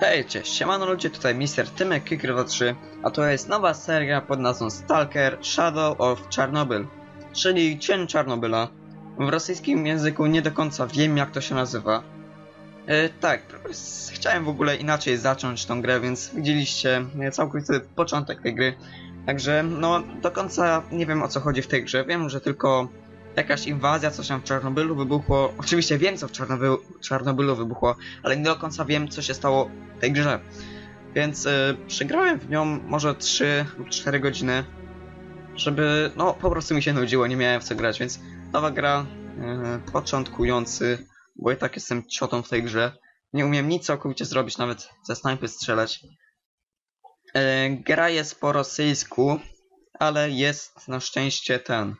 Hej, cześć, siemano ludzie, tutaj Mr. Tymek Kikrywa 3, a to jest nowa seria pod nazwą Stalker Shadow of Chernobyl, czyli Cień Czarnobyla. W rosyjskim języku nie do końca wiem jak to się nazywa. E, tak, chciałem w ogóle inaczej zacząć tą grę, więc widzieliście e, całkowity początek tej gry. Także, no, do końca nie wiem o co chodzi w tej grze, wiem, że tylko jakaś inwazja, coś tam w Czarnobylu wybuchło. Oczywiście wiem, co w Czarnobylu, Czarnobylu wybuchło, ale nie do końca wiem, co się stało w tej grze. Więc y, przegrałem w nią może 3 lub 4 godziny, żeby, no, po prostu mi się nudziło, nie miałem w co grać, więc nowa gra, y, początkujący, bo i tak jestem ciotą w tej grze. Nie umiem nic całkowicie zrobić, nawet ze snajpy strzelać. Y, gra jest po rosyjsku, ale jest na szczęście ten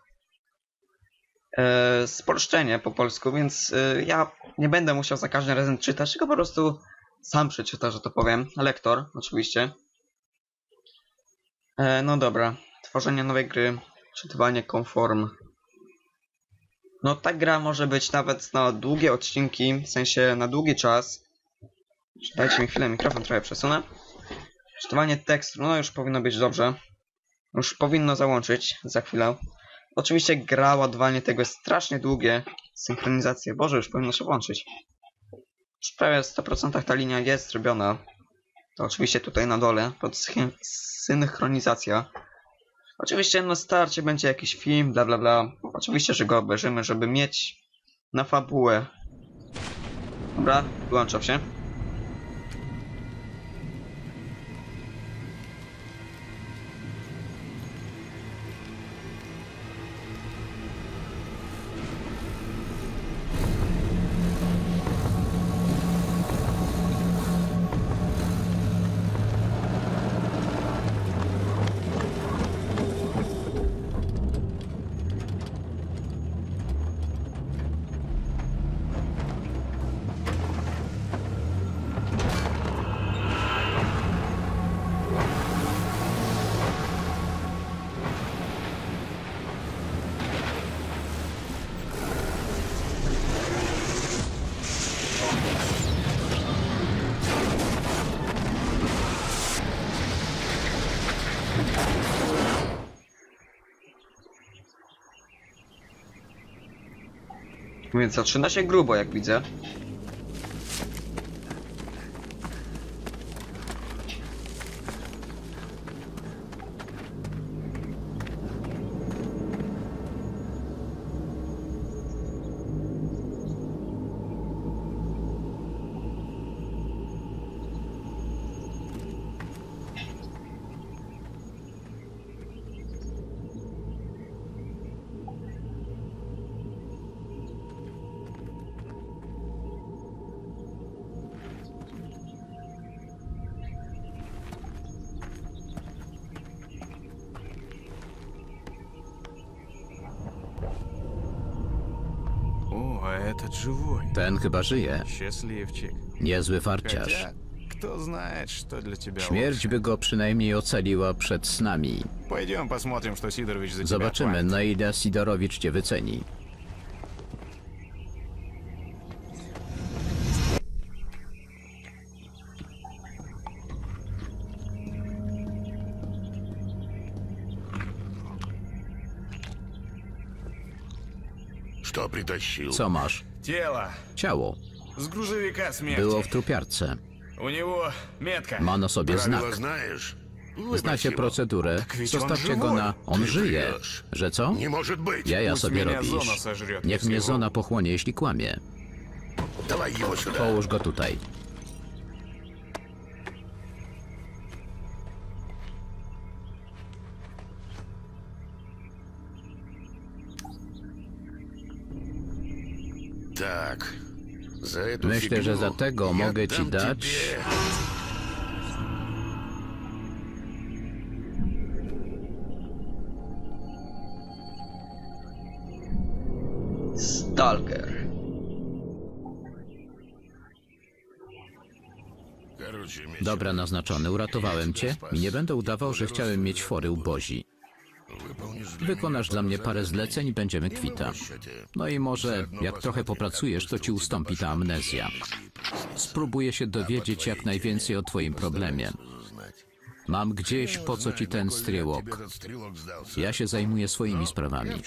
spolszczenie po polsku, więc e, ja nie będę musiał za każdym razem czytać, tylko po prostu sam przeczyta, że to powiem. Lektor, oczywiście. E, no dobra. Tworzenie nowej gry, czytywanie konform. No ta gra może być nawet na długie odcinki, w sensie na długi czas. Dajcie mi chwilę, mikrofon trochę przesunę. Czytywanie tekstu, no już powinno być dobrze. Już powinno załączyć za chwilę. Oczywiście gra, ładowanie tego jest strasznie długie. Synchronizację, Boże, już powinno się włączyć. Już prawie w 100% ta linia jest zrobiona. To oczywiście tutaj na dole, pod syn- synchronizacja. Oczywiście na starcie będzie jakiś film, bla bla bla. Oczywiście, że go obejrzymy, żeby mieć na fabułę. Dobra, wyłączam się. Więc zaczyna się grubo, jak widzę. этот живой. Ten chyba żyje. Счастливчик. Niezły farciarz. Хотя, кто знает, что для тебя Śmierć лучше. by go przynajmniej ocaliła przed snami. Пойдем посмотрим, что Сидорович за тебя Zobaczymy, платит. na ile Sidorowicz cię wyceni. Что притащил? Co masz? Тело Ciało. с грузовика смерти. Było w trupiarce. У него метка. Ma na sobie Правила znak. знаешь? Znacie procedurę. ведь on Zostawcie go живой. na... On Ty żyje. wresz. Że co? Nie może być. Jaja Pусть sobie меня зона robisz. сожрет, Niech если mnie его- zona pochłonie, jeśli kłamie. Давай его сюда. Połóż go tutaj. Tak. Zajdu Myślę, że za tego mogę ci dać... Stalker. Dobra, naznaczony, uratowałem cię i nie będę udawał, że chciałem mieć fory u Bozi. Wykonasz dla mnie parę zleceń i będziemy kwita. No i może, jak trochę popracujesz, to ci ustąpi ta amnezja. Spróbuję się dowiedzieć jak najwięcej o twoim problemie. Mam gdzieś po co ci ten stryłok. Ja się zajmuję swoimi sprawami.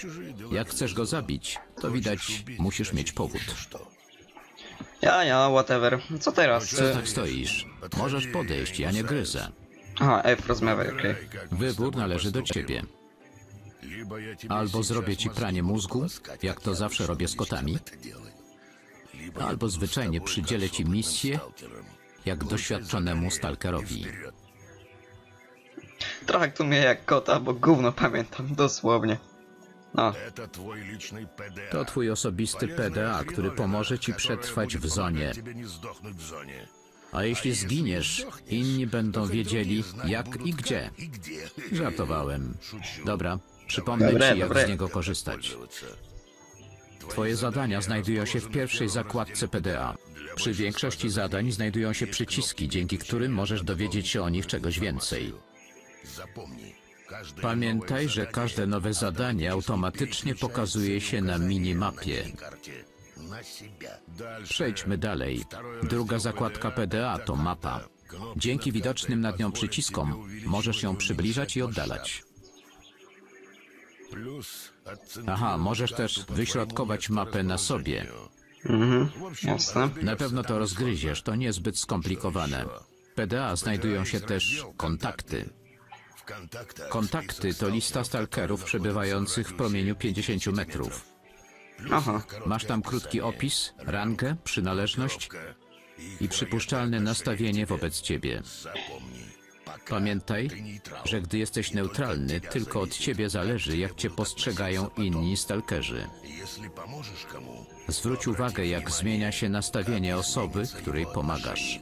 Jak chcesz go zabić, to widać, musisz mieć powód. Ja, ja, whatever. Co teraz? Co tak stoisz? Możesz podejść, ja nie gryzę. Aha, F rozmawiaj, okej. Wybór należy do ciebie. Albo zrobię ci pranie mózgu, jak to zawsze robię z kotami. Albo zwyczajnie przydzielę ci misję, jak doświadczonemu stalkerowi. Traktuj mnie jak kota, bo gówno pamiętam dosłownie. No. To twój osobisty PDA, który pomoże ci przetrwać w zonie. A jeśli zginiesz, inni będą wiedzieli jak i gdzie. Żartowałem. Dobra, Przypomnę Dobre, ci, jak dobre. z niego korzystać. Twoje zadania znajdują się w pierwszej zakładce PDA. Przy większości zadań znajdują się przyciski, dzięki którym możesz dowiedzieć się o nich czegoś więcej. Pamiętaj, że każde nowe zadanie automatycznie pokazuje się na minimapie. Przejdźmy dalej. Druga zakładka PDA to mapa. Dzięki widocznym nad nią przyciskom możesz ją przybliżać i oddalać. Aha, możesz też wyśrodkować mapę na sobie. Mhm, jasne. Na pewno to rozgryziesz, to niezbyt skomplikowane. W PDA znajdują się też kontakty. Kontakty to lista stalkerów przebywających w promieniu 50 metrów. Aha. Masz tam krótki opis, rangę, przynależność i przypuszczalne nastawienie wobec ciebie. Pamiętaj, że gdy jesteś neutralny, tylko od ciebie zależy, jak cię postrzegają inni stalkerzy. Zwróć uwagę, jak zmienia się nastawienie osoby, której pomagasz.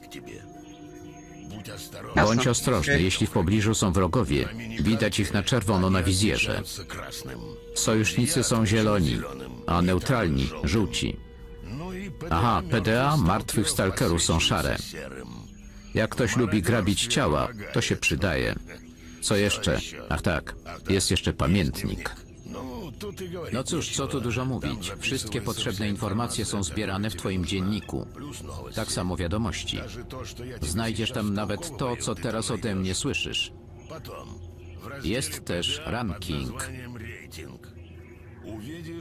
Bądź ostrożny, jeśli w pobliżu są wrogowie. Widać ich na czerwono na wizjerze. Sojusznicy są zieloni, a neutralni żółci. Aha, PDA martwych stalkerów są szare. Jak ktoś lubi grabić ciała, to się przydaje. Co jeszcze? Ach tak, jest jeszcze pamiętnik. No cóż, co tu dużo mówić. Wszystkie potrzebne informacje są zbierane w Twoim dzienniku. Tak samo wiadomości. Znajdziesz tam nawet to, co teraz ode mnie słyszysz. Jest też ranking.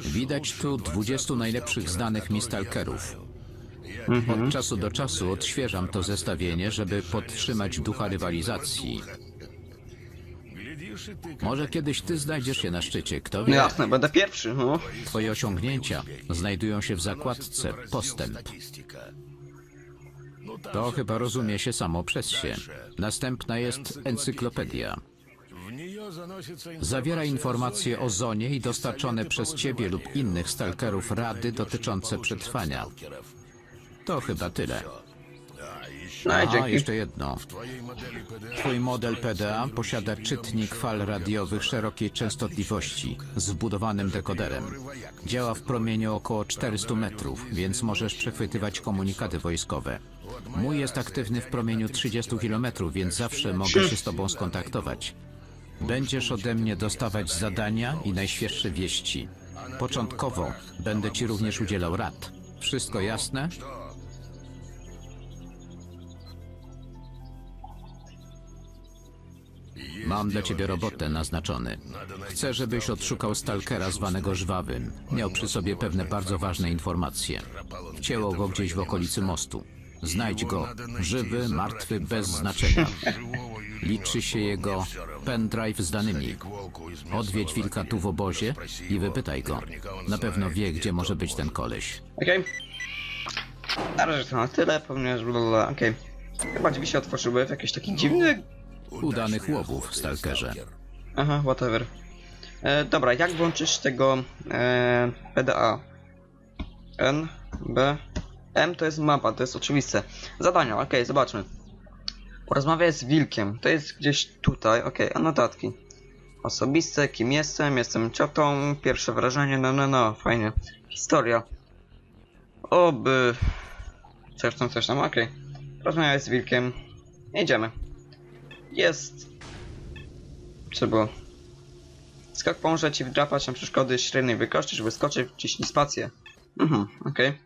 Widać tu 20 najlepszych znanych mistalkerów. Mhm. Od czasu do czasu odświeżam to zestawienie, żeby podtrzymać ducha rywalizacji. Może kiedyś ty znajdziesz się na szczycie, kto wie? Jasne, będę pierwszy, no. Twoje osiągnięcia znajdują się w zakładce Postęp. To chyba rozumie się samo przez się. Następna jest encyklopedia. Zawiera informacje o zonie i dostarczone przez ciebie lub innych stalkerów rady dotyczące przetrwania. To chyba tyle. No A, jeszcze jedno. Twój model PDA posiada czytnik fal radiowych szerokiej częstotliwości z wbudowanym dekoderem. Działa w promieniu około 400 metrów, więc możesz przechwytywać komunikaty wojskowe. Mój jest aktywny w promieniu 30 km, więc zawsze mogę się z tobą skontaktować. Będziesz ode mnie dostawać zadania i najświeższe wieści. Początkowo będę ci również udzielał rad. Wszystko jasne? Mam dla ciebie robotę naznaczony. Chcę, żebyś odszukał stalkera zwanego Żwawym. Miał przy sobie pewne bardzo ważne informacje. Wcięło go gdzieś w okolicy mostu. Znajdź go. Żywy, martwy, bez znaczenia. Liczy się jego pendrive z danymi. Odwiedź wilka tu w obozie i wypytaj go. Na pewno wie, gdzie może być ten koleś. Okej. Na razie to na tyle, ponieważ okej. Chyba drzwi się otworzyły w jakiś taki dziwny... Udanych łowów, stalkerze. Aha, whatever. E, dobra, jak włączysz tego e, PDA? N, B, M to jest mapa, to jest oczywiste. Zadania, okej, zobaczmy. Porozmawiaj z wilkiem, to jest gdzieś tutaj, okej, a notatki. Osobiste, kim jestem, jestem ciotą, pierwsze wrażenie, no no no, fajnie. Historia. Oby... Coś tam, coś tam, okej. Porozmawiaj z wilkiem. Idziemy. Jest było? Skok pomoże ci wdrapać na przeszkody średniej wielkości, żeby skoczyć, wciśnij spację. Mhm, okej.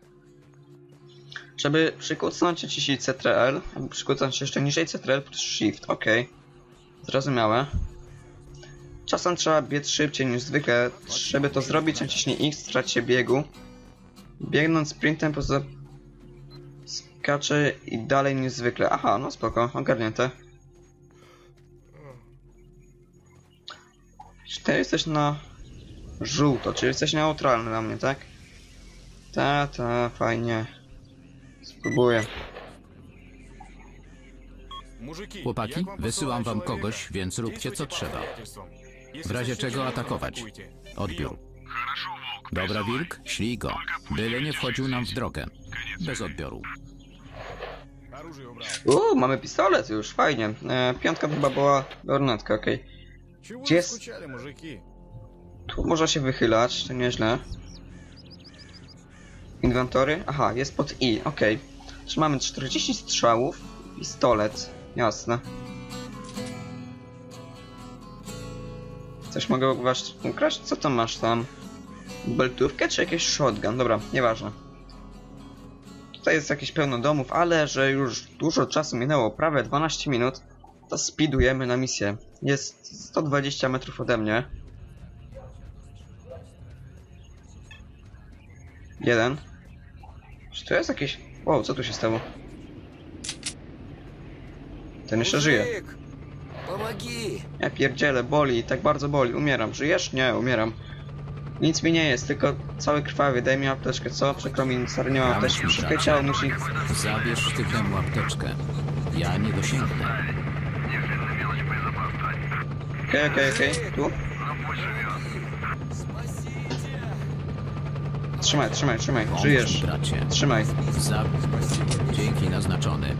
Żeby przykucnąć naciśnij Ctrl, albo przykucnąć jeszcze niżej Ctrl plus Shift, ok. Zrozumiałe. Czasem trzeba biec szybciej niż zwykle. Żeby to zrobić, naciśnij X w trakcie biegu. Biegnąc sprintem poza... Skacze i dalej niż zwykle. Aha, no spoko, ogarnięte. Czy ty jesteś na żółto, czyli jesteś neutralny na mnie, tak? Ta, ta, fajnie. Spróbuję. Chłopaki, wysyłam wam kogoś, więc róbcie co trzeba. W razie czego atakować. Odbiór. Dobra, Wilk, ślij go. Byle nie wchodził nam w drogę. Bez odbioru. Uuu, mamy pistolet już, fajnie. E, piątka chyba była lornetka, okej. Okay. Gdzie jest... Tu można się wychylać, to nieźle. Inwentory? Aha, jest pod I, okej. Okay. Czy mamy 40 strzałów i pistolet, jasne. Coś mogę was ukraść? Co tam masz tam? Beltówkę czy jakiś shotgun? Dobra, nieważne. Tutaj jest jakieś pełno domów, ale że już dużo czasu minęło, prawie 12 minut to speedujemy na misję. Jest 120 metrów ode mnie. Jeden. Czy to jest jakieś... Wow, co tu się stało? Ten jeszcze żyje. Ja pierdzielę, boli, tak bardzo boli. Umieram. Żyjesz? Nie, umieram. Nic mi nie jest, tylko cały krwawy. Daj mi apteczkę, co? Przykro mi, nic nie mam apteczki. Musi... Zabierz sztyfem łapteczkę. Ja nie dosięgnę. Okej, okej, okej. Tu? Trzymaj, trzymaj, trzymaj. Żyjesz. Trzymaj. Dzięki naznaczony.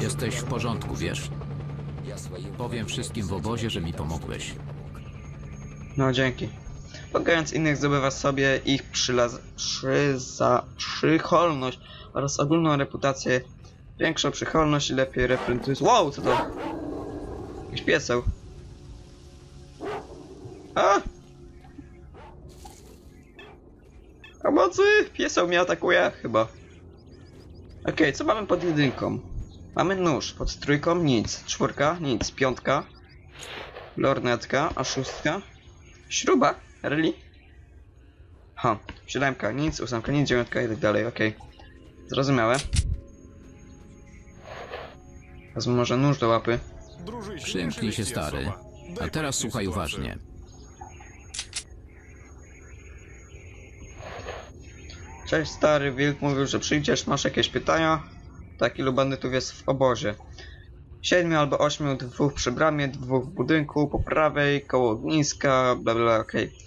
Jesteś w porządku, wiesz. Powiem wszystkim w obozie, że mi pomogłeś. No dzięki. Pomagając innych zdobywa sobie ich przylaz... przyza... przychylność oraz ogólną reputację. Większa przycholność i lepiej reprezentuje... Wow, co to? Jakiś pieseł. A! Pomocy! Pieseł mnie atakuje, chyba. Okej, okay, co mamy pod jedynką? Mamy nóż, pod trójką nic, czwórka nic, piątka, lornetka, a szóstka, śruba, really? Ha, siódemka nic, ósemka nic, dziewiątka i tak dalej, okej. Okay. Zrozumiałe. Wezmę może nóż do łapy. Przymknij się stary. A teraz słuchaj uważnie. Cześć stary, Wilk mówił, że przyjdziesz, masz jakieś pytania? Taki ilu bandytów jest w obozie? Siedmiu albo ośmiu, dwóch przy bramie, dwóch w budynku, po prawej, koło ogniska, bla bla, okej. Okay.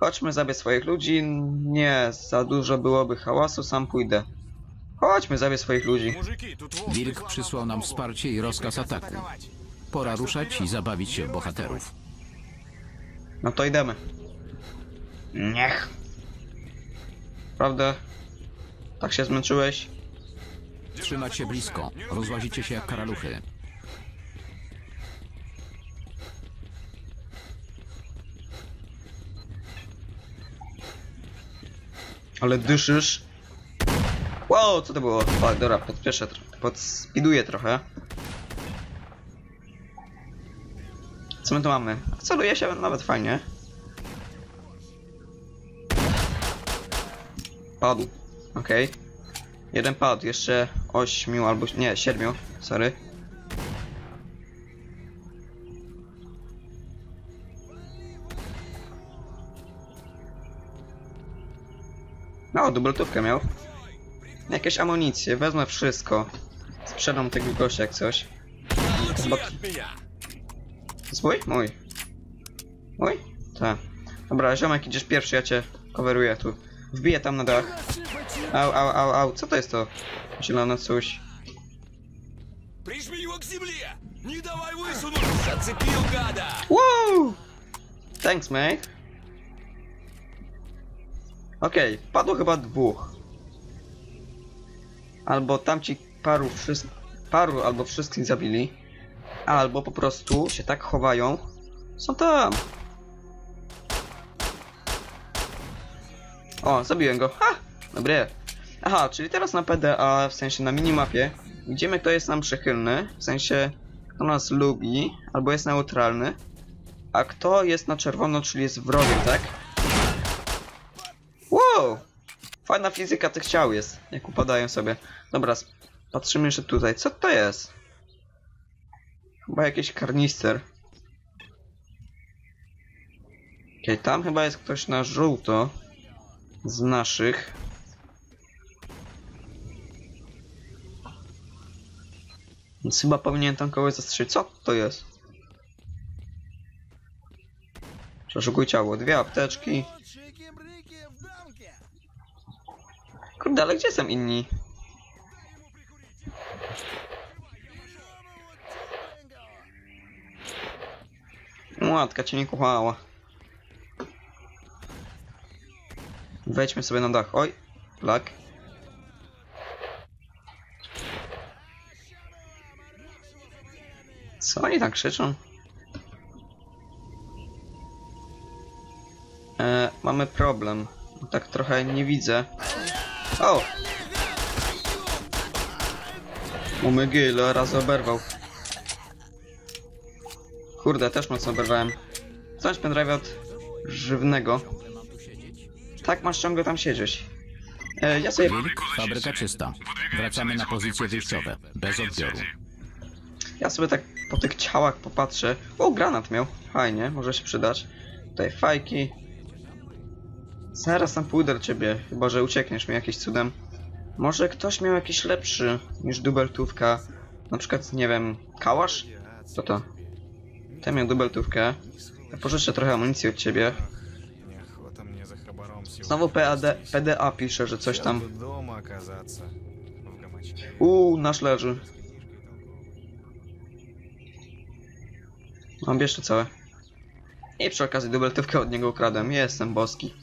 Chodźmy, zabierz swoich ludzi. Nie, za dużo byłoby hałasu, sam pójdę. Chodźmy, zabierz swoich ludzi. Wilk przysłał nam wsparcie i rozkaz ataku. Pora ruszać i zabawić się bohaterów. No to idziemy. Niech. Prawda? Tak się zmęczyłeś? Trzymać się blisko. Rozłazicie się jak karaluchy. Ale dyszysz. Wow, co to było? O, dobra, podpieszę, tro- podspiduję trochę. Co my tu mamy? Celuje się nawet fajnie. Padł. Okej. Jeden padł, jeszcze ośmiu albo... nie, siedmiu, sorry. No, dubeltówkę miał. Jakieś amunicje, wezmę wszystko. Sprzedam tego gościa jak coś. Chyba... Zwój? Mój. Mój? Tak. Dobra, ziomek idziesz pierwszy, ja cię coveruję tu. Wbiję tam na dach. Au, au, au, au. Co to jest to? Zielone coś. Прижми его к земле! Не давай высунуть! Зацепил гада! Wow! Thanks, mate. Okej, padło chyba dwóch. Albo tamci paru, wszys- paru albo wszystkich zabili. Albo po prostu się tak chowają. Są tam. O, zabiłem go. Ha! Dobre. Aha, czyli teraz na PDA, w sensie na minimapie, widzimy kto jest nam przychylny, w sensie kto nas lubi, albo jest neutralny, a kto jest na czerwono, czyli jest wrogiem, tak? Wow! Fajna fizyka tych ciał jest, jak upadają sobie. Dobra, patrzymy jeszcze tutaj. Co to jest? Chyba jakiś karnister. Okej, tam chyba jest ktoś na żółto. Z naszych. Więc chyba powinien tam kogoś zastrzelić. Co to jest? Przeszukuj ciało. Dwie apteczki. Kurde, ale gdzie są inni? Łatka cię nie kochała. Wejdźmy sobie na dach. Oj, plak. Co oni tak krzyczą? E, mamy problem. Tak trochę nie widzę. O! Umygy, raz oberwał. Kurde, też mocno oberwałem. Coś pendrive od żywnego. Tak, masz ciągle tam siedzieć. E, ja sobie... Wilk, fabryka czysta. Wracamy na pozycje wyjściowe, bez odbioru. Ja sobie tak po tych ciałach popatrzę. O, granat miał. Fajnie, może się przydać. Tutaj fajki. Zaraz tam pójdę do ciebie, chyba że uciekniesz mi jakimś cudem. Może ktoś miał jakiś lepszy niż dubeltówka. Na przykład, nie wiem, kałasz? Co to? Ten miał dubeltówkę. Ja pożyczę trochę amunicji od ciebie. Znowu PAD, PDA pisze, że coś tam. Uuu, nasz leży. Mam jeszcze całe. I przy okazji dubeltówkę od niego ukradłem. Jestem boski.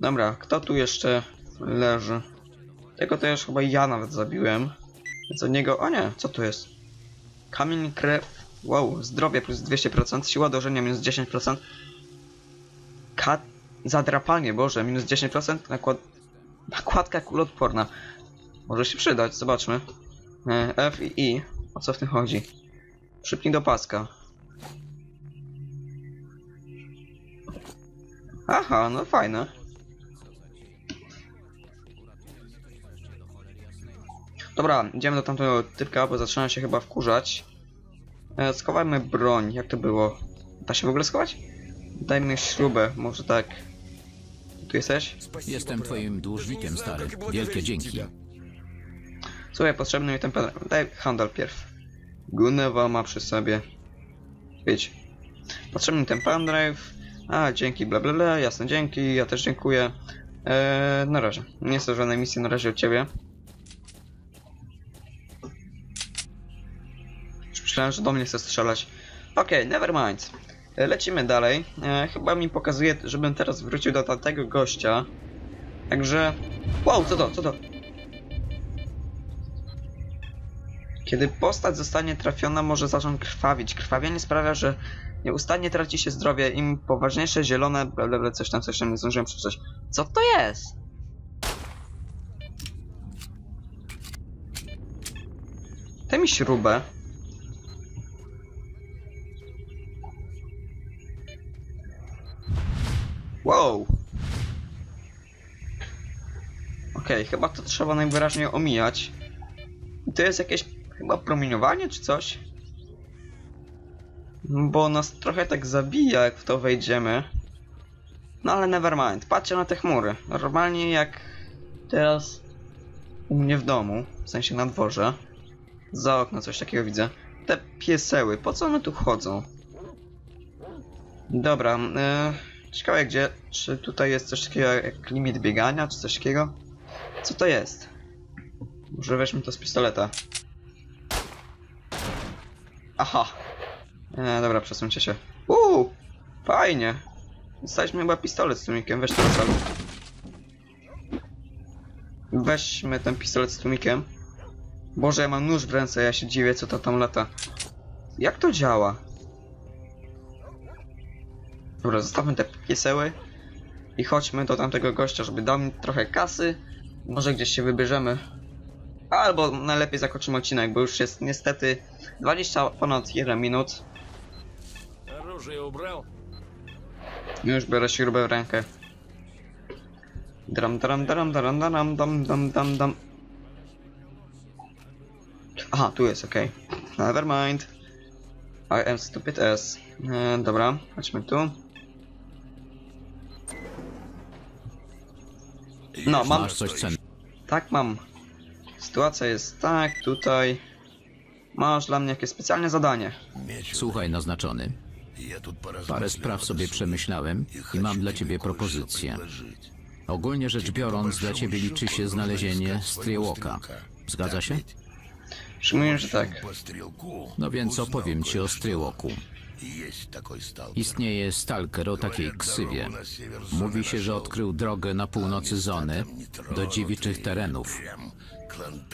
Dobra, kto tu jeszcze leży? Tego to już chyba ja nawet zabiłem. Więc od niego... O nie, co tu jest? Kamień krew. Wow, zdrowie plus 200%, siła dożenia minus 10%, Zadrapanie, boże, minus 10%. Nakład... Nakładka kuloodporna. Może się przydać, zobaczmy. E, F i I. O co w tym chodzi? Przypnij do paska. Aha, no fajne. Dobra, idziemy do tamtego typka, bo zaczyna się chyba wkurzać. E, schowajmy broń, jak to było? Da się w ogóle schować? Dajmy śrubę, może tak. Tu jesteś? Jestem twoim dłużnikiem, stary. Wielkie dzięki. Słuchaj, potrzebny mi ten pendrive. Daj handel pierw. Gunewa ma przy sobie. Idź. Potrzebny mi ten pendrive. A, dzięki, bla bla bla, jasne, dzięki, ja też dziękuję. Eee, na razie. Nie chcę żadnej misji na razie od ciebie. Już myślałem, że do mnie chce strzelać. Okej, never mind. Lecimy dalej. E, chyba mi pokazuje, żebym teraz wrócił do tamtego gościa. Także... Wow, co to, co to? Kiedy postać zostanie trafiona, może zacząć krwawić. Krwawienie sprawia, że nieustannie traci się zdrowie. Im poważniejsze zielone, bla, bla, bla, coś tam, coś tam, nie zdążyłem przeczytać. Co to jest? Daj mi śrubę. Chyba to trzeba najwyraźniej omijać. To jest jakieś chyba promieniowanie czy coś? Bo nas trochę tak zabija, jak w to wejdziemy. No ale nevermind. Patrzcie na te chmury. Normalnie jak teraz u mnie w domu, w sensie na dworze. Za okno coś takiego widzę. Te pieseły, po co one tu chodzą? Dobra, e, ciekawe gdzie, czy tutaj jest coś takiego jak limit biegania, czy coś takiego? Co to jest? Może weźmy to z pistoleta. Aha. E, dobra, przesuńcie się. Uuu, fajnie. Dostaliśmy chyba pistolet z tłumikiem, weź to rozwal. Weźmy ten pistolet z tłumikiem. Boże, ja mam nóż w ręce, ja się dziwię, co to tam lata. Jak to działa? Dobra, zostawmy te pieseły i chodźmy do tamtego gościa, żeby dał mi trochę kasy może gdzieś się wybierzemy. Albo najlepiej zakończymy odcinek, bo już jest niestety 20 ponad 1 minut. No już biorę śrubę w rękę. Dram, dram, dram, dram, dram, dam, dam, dam, dam. Aha, tu jest, okej. Okay. Never mind. I am stupid as. E, dobra, chodźmy tu. No, mam... Coś cennego. Tak, mam. Sytuacja jest tak, tutaj... Masz dla mnie jakieś specjalne zadanie. Słuchaj, naznaczony. Parę spraw sobie przemyślałem i mam dla ciebie propozycję. Ogólnie rzecz biorąc, dla ciebie liczy się znalezienie Striełoka. Zgadza się? Przyjmuję, że tak. No więc opowiem ci o Striełoku. Istnieje stalker o takiej ksywie. Mówi się, że odkrył drogę na północy zony do dziewiczych terenów,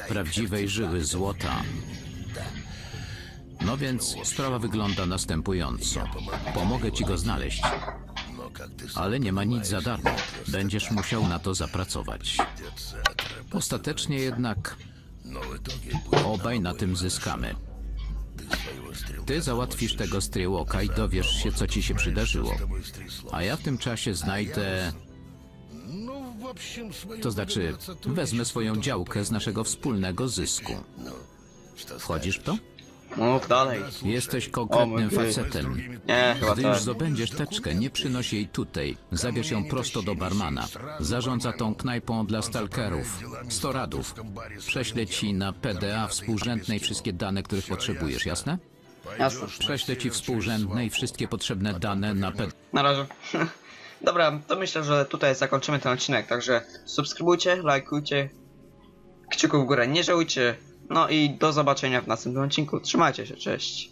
prawdziwej żyły złota. No więc sprawa wygląda następująco. Pomogę ci go znaleźć, ale nie ma nic za darmo. Będziesz musiał na to zapracować. Ostatecznie jednak obaj na tym zyskamy. Ty załatwisz tego Stryłoka i dowiesz się, co ci się przydarzyło. A ja w tym czasie znajdę... To znaczy, wezmę swoją działkę z naszego wspólnego zysku. Wchodzisz w to? Mów dalej. Jesteś O konkretnym mój Boże. facetem. Nie, chyba Gdy już tak. zdobędziesz teczkę, nie przynoś jej tutaj. Zabierz ją prosto do barmana. Zarządza tą knajpą dla stalkerów. 100 radów. Prześlę ci na PDA współrzędnej wszystkie dane, których potrzebujesz, jasne? Jasne. Prześlę ci współrzędne i wszystkie potrzebne dane na PDA. Na razie. Dobra, to myślę, że tutaj zakończymy ten odcinek, także subskrybujcie, lajkujcie, kciuków w górę nie żałujcie, no i do zobaczenia w następnym odcinku. Trzymajcie się, cześć.